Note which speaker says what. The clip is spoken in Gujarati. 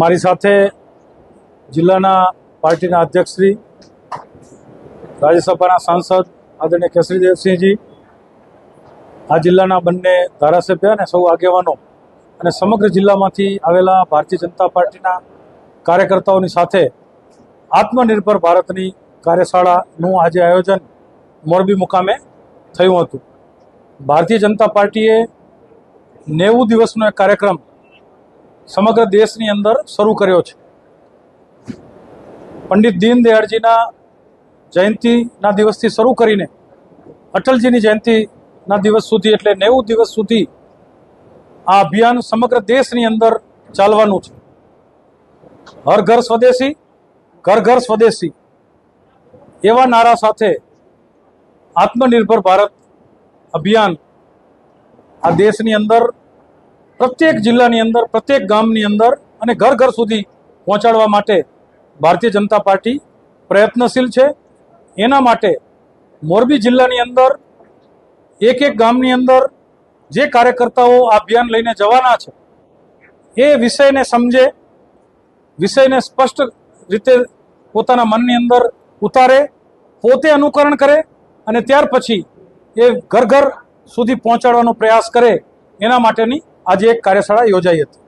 Speaker 1: મારી સાથે જિલ્લાના પાર્ટીના અધ્યક્ષશ્રી, રાજ્યસભાના સાંસદ આદરણીય કેસરીદેવસિંહજી, આ જિલ્લાના બંને ધારાસભ્ય અને સૌ આગેવાનો અને સમગ્ર જિલ્લામાંથી આવેલા ભારતીય જનતા પાર્ટીના કાર્યકર્તાઓની સાથે આત્મનિર્ભર ભારતની કાર્યશાળાનું આજે આયોજન મોરબી મુકામે થયું હતું. ભારતીય જનતા પાર્ટીએ નેવું દિવસનો એક કાર્યક્રમ સમગ્ર દેશની અંદર શરૂ કર્યો છે. પંડિત દીનદયાળજીના જયંતિના દિવસથી શરૂ કરીને અટલજીની જયંતિના દિવસ સુધી એટલે નેવું દિવસ સુધી આ અભિયાન સમગ્ર દેશની અંદર ચાલવાનું છે. હર ઘર સ્વદેશી, ઘર ઘર સ્વદેશી એવા નારા સાથે આત્મનિર્ભર ભારત અભિયાન આ દેશની અંદર પ્રત્યેક જિલ્લાની અંદર, પ્રત્યેક ગામની અંદર અને ઘર ઘર સુધી પહોંચાડવા માટે ભારતીય જનતા પાર્ટી પ્રયત્નશીલ છે. એના માટે મોરબી જિલ્લાની અંદર એક એક ગામની અંદર જે કાર્યકર્તાઓ આ અભિયાન લઈને જવાના છે, એ વિષયને સમજે, વિષયને સ્પષ્ટ રીતે પોતાના મનની અંદર ઉતારે, પોતે અનુકરણ કરે અને ત્યાર પછી એ ઘર ઘર સુધી પહોંચાડવાનો પ્રયાસ કરે એના માટેની આજે એક કાર્યશાળા યોજાઈ હતી.